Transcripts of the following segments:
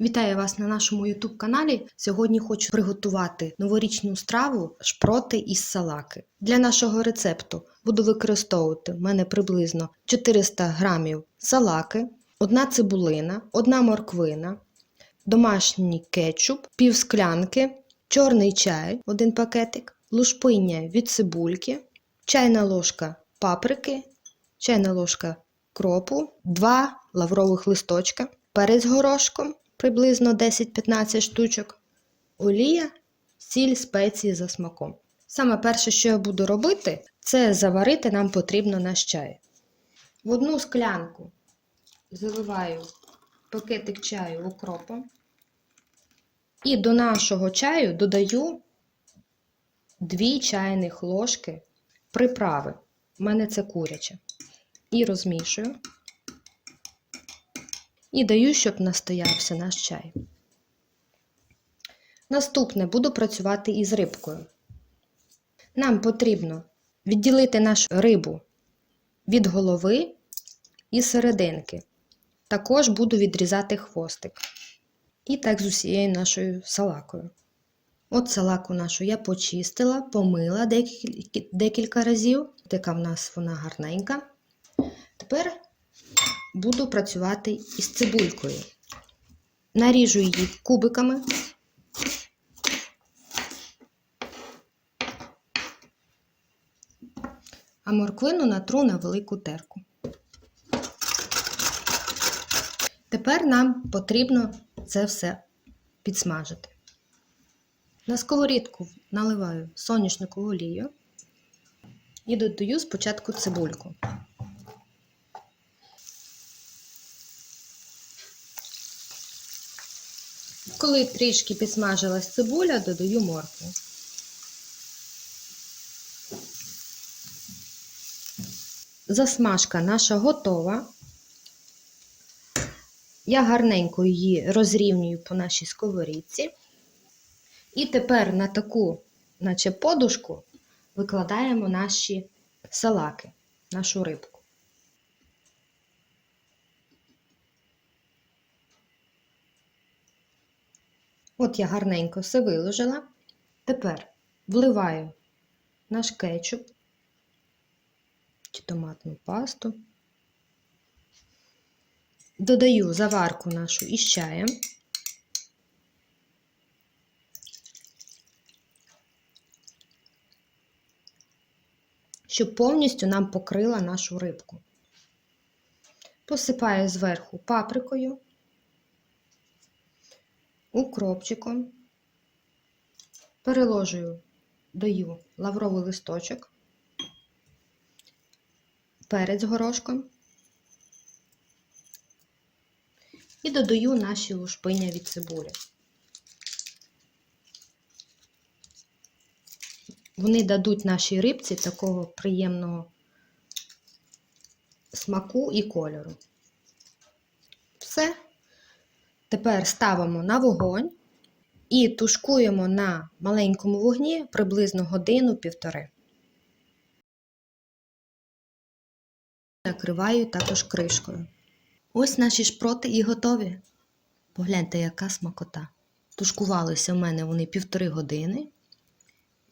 Вітаю вас на нашому YouTube каналі. Сьогодні хочу приготувати новорічну страву шпроти із салаки. Для нашого рецепту буду використовувати в мене приблизно 400 грамів салаки, одна цибулина, одна морквина, домашній кетчуп, пів склянки, чорний чай, один пакетик, лушпиння від цибульки, чайна ложка паприки, чайна ложка кропу, 2 лаврових листочка, перець горошком, приблизно 10-15 штучок, олія, сіль, спеції за смаком. Саме перше, що я буду робити, це заварити нам потрібно наш чай. В одну склянку заливаю пакетик чаю укропом. І до нашого чаю додаю 2 чайних ложки приправи. У мене це куряче. І розмішую. І даю, щоб настоявся наш чай. Наступне буду працювати із рибкою. Нам потрібно відділити нашу рибу від голови і серединки. Також буду відрізати хвостик. І так з усією нашою салакою. От салаку нашу я почистила, помила декілька, разів. Така в нас вона гарненька. Тепер буду працювати із цибулькою. Наріжу її кубиками. А морквину натру на велику терку. Тепер нам потрібно це все підсмажити. На сковорідку наливаю соняшникову олію і додаю спочатку цибульку. Коли трішки підсмажилась цибуля, додаю моркву. Засмажка наша готова. Я гарненько її розрівнюю по нашій сковорідці. І тепер на таку, наче подушку, викладаємо наші салаки, нашу рибку. От я гарненько все виложила. Тепер вливаю наш кетчуп чи томатну пасту. Додаю заварку нашу із чаєм. Щоб повністю нам покрила нашу рибку. Посипаю зверху паприкою, укропчиком, переложую, даю лавровий листочок, перець горошком і додаю наші лушпиня від цибулі. Вони дадуть нашій рибці такого приємного смаку і кольору. Все. Тепер ставимо на вогонь і тушкуємо на маленькому вогні приблизно годину-півтори. Накриваю також кришкою. Ось наші шпроти і готові. Погляньте, яка смакота. Тушкувалися в мене вони півтори години.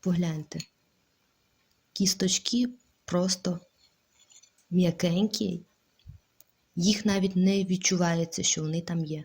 Погляньте. Кісточки просто м'якенькі, їх навіть не відчувається, що вони там є.